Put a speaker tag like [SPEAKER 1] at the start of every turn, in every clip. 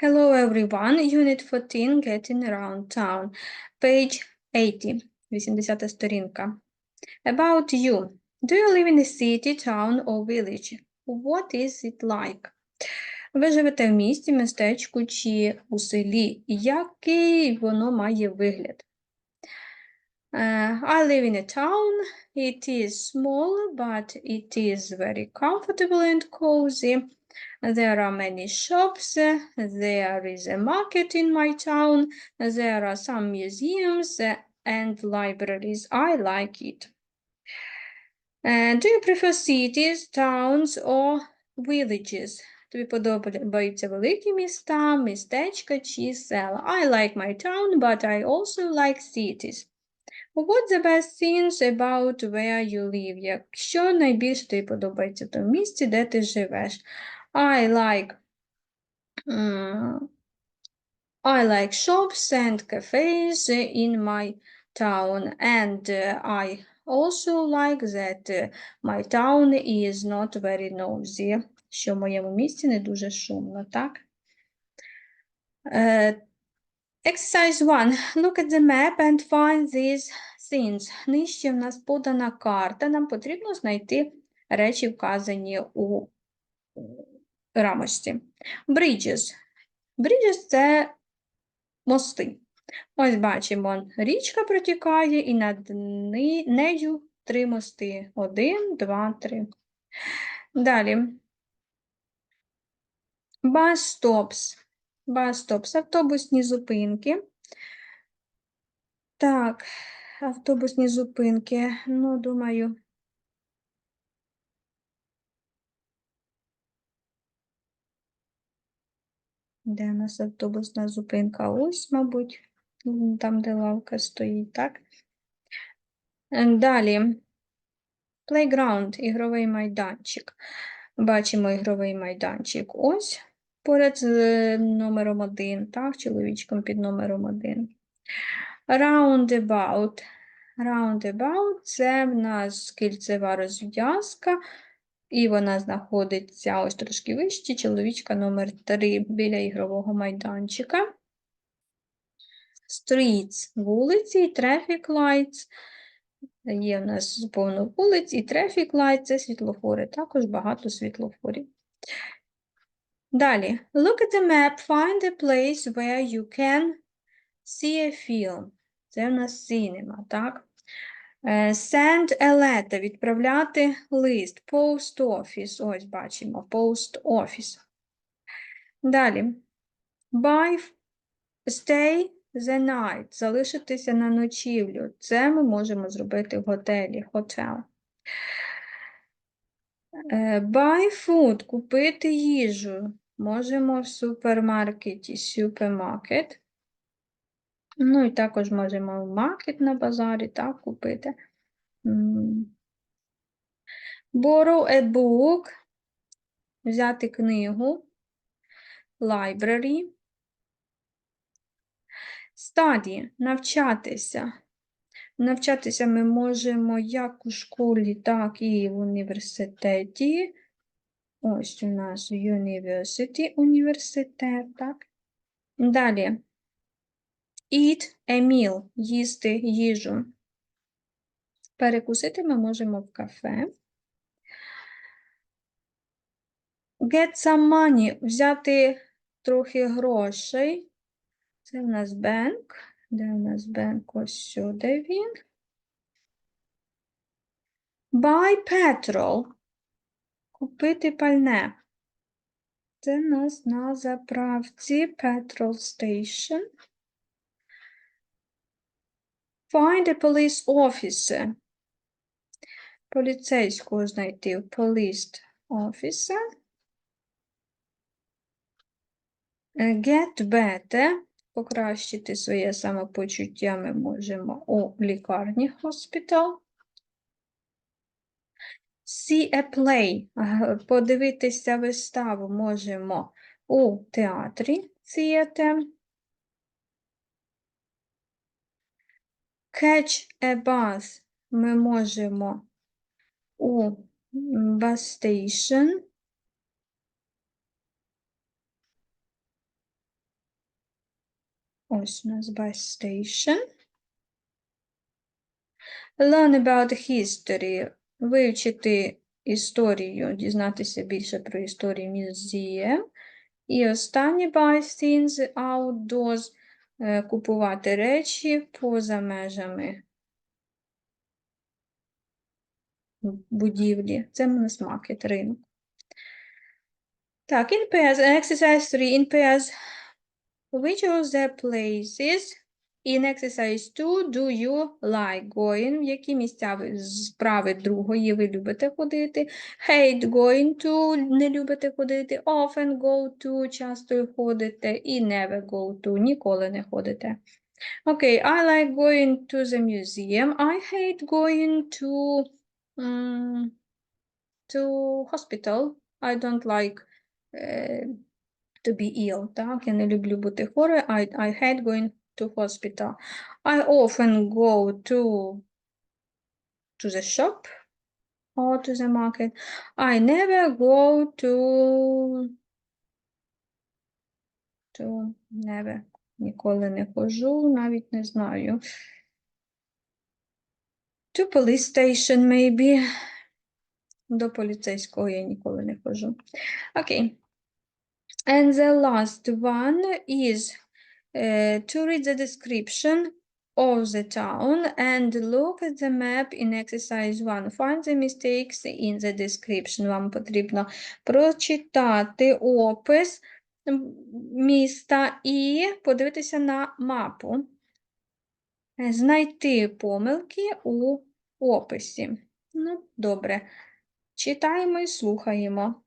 [SPEAKER 1] Hello everyone, Unit 14, Getting Around Town, page 80, 80 сторінка. About you. Do you live in a city, town or village? What is it like? Ви живете в місті, містечку чи у селі? Який воно має вигляд? Е, I live in a town. It is small, but it is very comfortable and cozy. There are many shops. There is a market in my town. There are some museums and libraries. I like it. Uh, do you prefer cities, towns or villages? Тобі подобаються великі міста, містечка чи села? I like my town, but I also like cities. What's the best things about where you live? Якщо найбільше тобі подобається в тому місці, де ти живеш? I like mm, I like shops and cafes in my town, and uh, I also like that uh, my town is not very noisy, що в моєму місті не дуже шумно, так? Е, Exercise 1. Look at the map and find these things. Нижче в нас подана карта. Нам потрібно знайти речі, вказані у рамочці. Bridges. Bridges – це мости. Ось бачимо, річка протікає, і над нею три мости. Один, два, три. Далі. Bus stops. Bus stops. Автобусні зупинки. Так, автобусні зупинки. Ну, думаю. Де у нас автобусна зупинка? Ось, мабуть, там, де лавка стоїть, так? Е, Далі. Playground, ігровий майданчик. Бачимо ігровий майданчик. Ось поряд з е, номером один, так, чоловічком під номером один. Roundabout. Roundabout – це в нас кільцева розв'язка, і вона знаходиться ось трошки вище, чоловічка номер 3 біля ігрового майданчика. Streets – вулиці, і traffic lights. Є в нас повно вулиць, і traffic lights – це світлофори, також багато світлофорів. Далі. Look at the map, find a place where you can see a film. Це в нас cinema, так? Е, Send a letter, відправляти лист. Post office, ось бачимо, post office. Далі. Buy, stay the night, залишитися на ночівлю. Це ми можемо зробити в готелі, hotel. Е, Buy food, купити їжу. Можемо в супермаркеті, supermarket. Ну і також можемо в маркет на базарі так купити. Borrow a book. Взяти книгу. Library. Study. Навчатися. Навчатися ми можемо як у школі, так і в університеті. Ось у нас university, університет, так. Далі. Eat a meal – їсти їжу. Перекусити ми можемо в кафе. Get some money – взяти трохи грошей. Це в нас bank. Де у нас bank? Ось сюди він. Buy petrol – купити пальне. Це в нас на заправці petrol station. Find a police officer. Поліцейського знайти. Police officer. Е, Get better. Покращити своє самопочуття ми можемо у лікарні hospital. See a play. Подивитися виставу можемо у театрі theater. Catch a bus ми можемо у bus station. Ось у нас bus station. Learn about history. Вивчити історію, дізнатися більше про історію museum. І останнє buy things outdoors. Е, Купувати речі поза межами будівлі. Це у нас маркет, ринок. Так, in pairs, exercise 3, in. Which of the places in exercise 2 do you like going? В які місця ви справи другої ви любите ходити? Hate going to, не любите ходити. Often go to, часто ходите. І never go to, ніколи не ходите. Okay, I like going to the museum. I hate going to, м, to hospital. I don't like е, to be ill, так? Я не люблю бути хворою. I, I hate going to hospital. I often go to, to the shop or to the market. I never go to, to never. Ніколи не хожу, навіть не знаю. To police station, maybe. До поліцейського я ніколи не хожу. Окей. And the last one is uh, to read the description of the town and look at the map in exercise 1. Find the mistakes in the description. Вам потрібно прочитати опис міста і подивитися на мапу. Знайти помилки у описі. Ну, добре. Читаємо і слухаємо.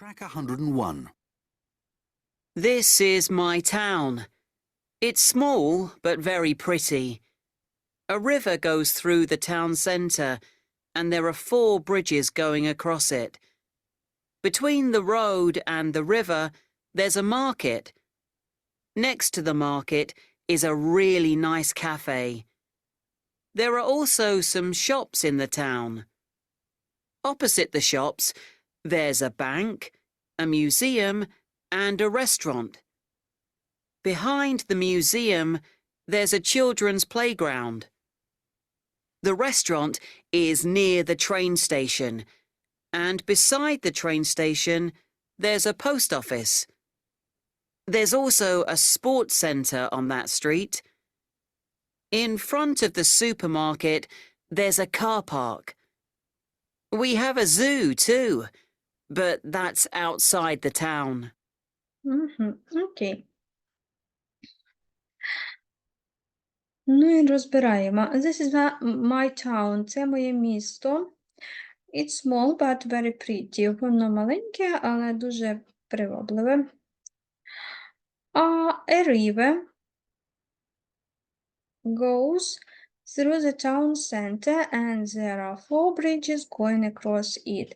[SPEAKER 2] Track 101.
[SPEAKER 3] This is my town. It's small, but very pretty. A river goes through the town centre, and there are four bridges going across it. Between the road and the river, there's a market. Next to the market is a really nice cafe. There are also some shops in the town. Opposite the shops, there's a bank, a museum, and a restaurant. Behind the museum, there's a children's playground. The restaurant is near the train station, and beside the train station, there's a post office. There's also a sports centre on that street. In front of the supermarket, there's a car park. We have a zoo too, but that's outside the town.
[SPEAKER 1] Мгм, Окей. Ну і розбираємо. This is my, my town. Це моє місто. It's small, but very pretty. Воно маленьке, але дуже привабливе. А a river goes through the town center and there are four bridges going across it.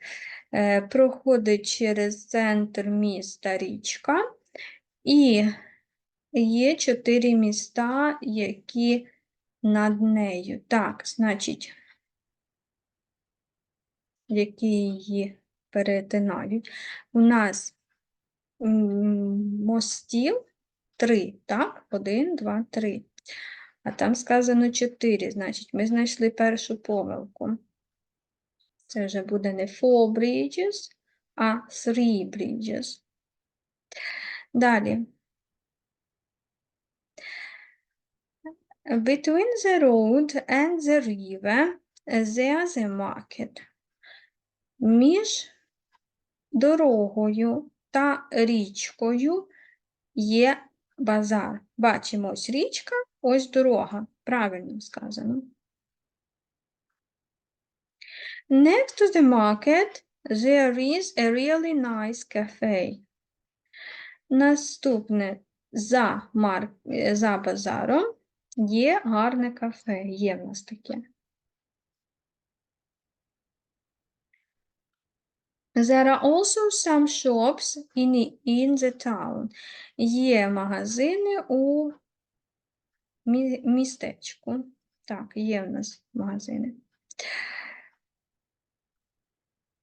[SPEAKER 1] Е, проходить через центр міста річка, і є чотири міста, які над нею. Так, значить, які її перетинають. У нас мостів три, так? Один, два, три. А там сказано чотири, значить, ми знайшли першу помилку. Це вже буде не four bridges, а three bridges. Далі. Between the road and the river, there's a market. Між дорогою та річкою є базар. Бачимо ось річка, ось дорога. Правильно сказано. Next to the market, there is a really nice cafe. Наступне за, мар... е, за базаром є гарне кафе. Є в нас таке. There are also some shops in, in the town. Є магазини у містечку. Так, є в нас магазини.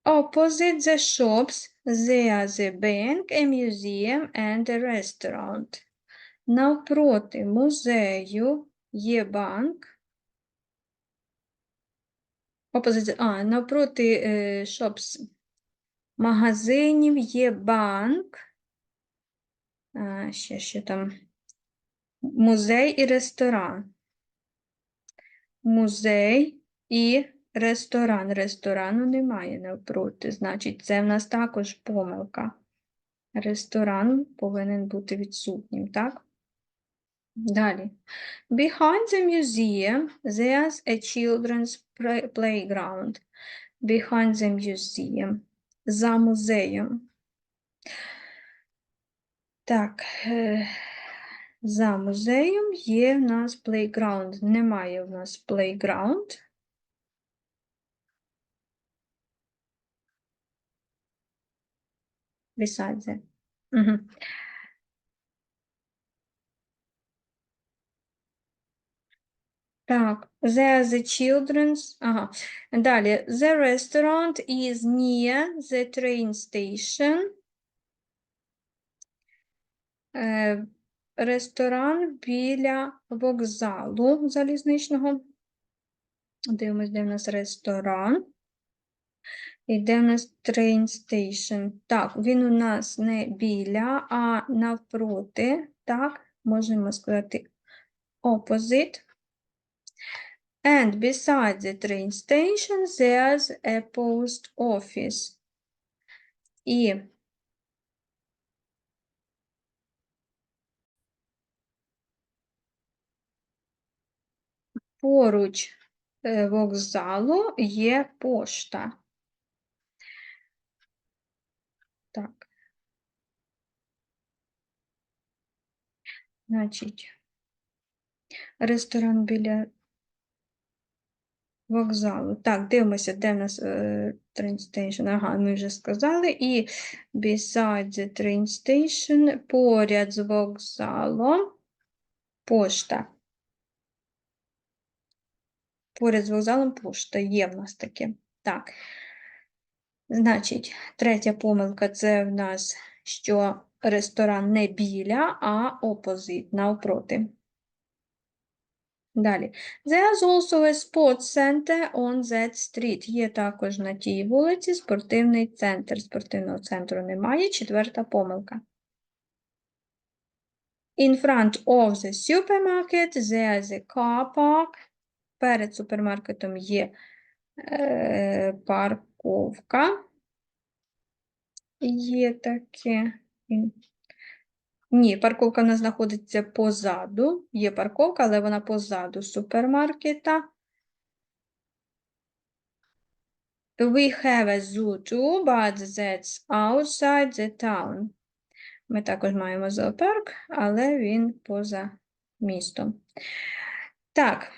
[SPEAKER 1] Op Opposite the shops, there the bank, a museum and a restaurant. Навпроти музею є банк. Opposite, а, навпроти е, shops магазинів є банк. А, ще, ще там музей і ресторан. Музей і ресторан. Ресторану немає навпроти. Значить, це в нас також помилка. Ресторан повинен бути відсутнім, так? Далі. Behind the museum, there's a children's playground. Behind the museum. За музеєм. Так. е, За музеєм є в нас playground. Немає в нас playground. Besides it. Мгм. Так, there the children's, ага. Далі, the restaurant is near the train station. Е, ресторан біля вокзалу залізничного. Дивимось, де в нас ресторан. І де в нас train station. Так, він у нас не біля, а навпроти. Так, можемо сказати opposite. And beside the train station, there's a post office. І поруч е, вокзалу є пошта. Так. Значить, ресторан біля вокзалу. Так, дивимося, де в нас е, train. Ага, ми вже сказали. І beside the train station, поряд з вокзалом, пошта. Поряд з вокзалом пошта є в нас таке. Так. Значить, третя помилка це в нас, що ресторан не біля, а опозит, навпроти. Далі. There's also a sports center on that street. Є також на тій вулиці спортивний центр. Спортивного центру немає. Четверта помилка. In front of the supermarket there's a car park. Перед супермаркетом є е, парковка. Є таке. Ні, парковка в нас знаходиться позаду. Є парковка, але вона позаду супермаркета. We have a zoo too, but that's outside the town. Ми також маємо зоопарк, але він поза містом. Так.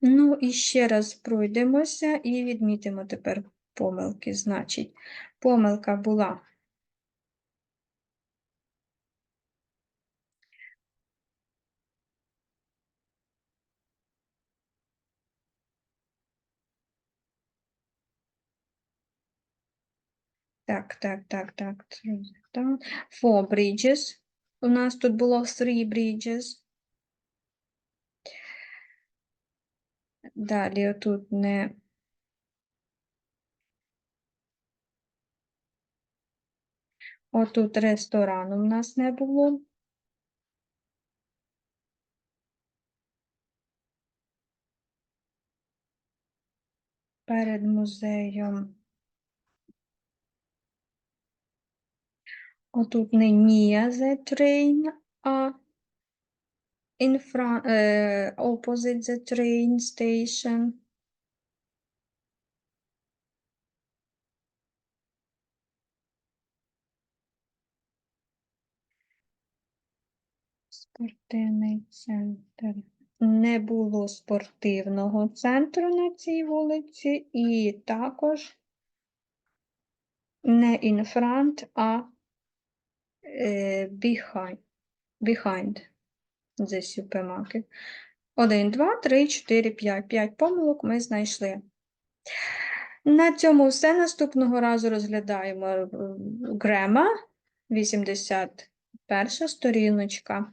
[SPEAKER 1] Ну і ще раз пройдемося і відмітимо тепер помилки. Значить, помилка була. Так, так, так, так. Four bridges. У нас тут було three bridges. Далі отут не. Отут ресторану в нас не було. Перед музеєм. Отут не near the train, а in front, е, opposite the train station. Спортивний центр. Не було спортивного центру на цій вулиці, і також не in front, а behind, behind the supermarket. Один, два, три, чотири, п'ять. П'ять помилок ми знайшли. На цьому все. Наступного разу розглядаємо е, грема, 81 сторіночка.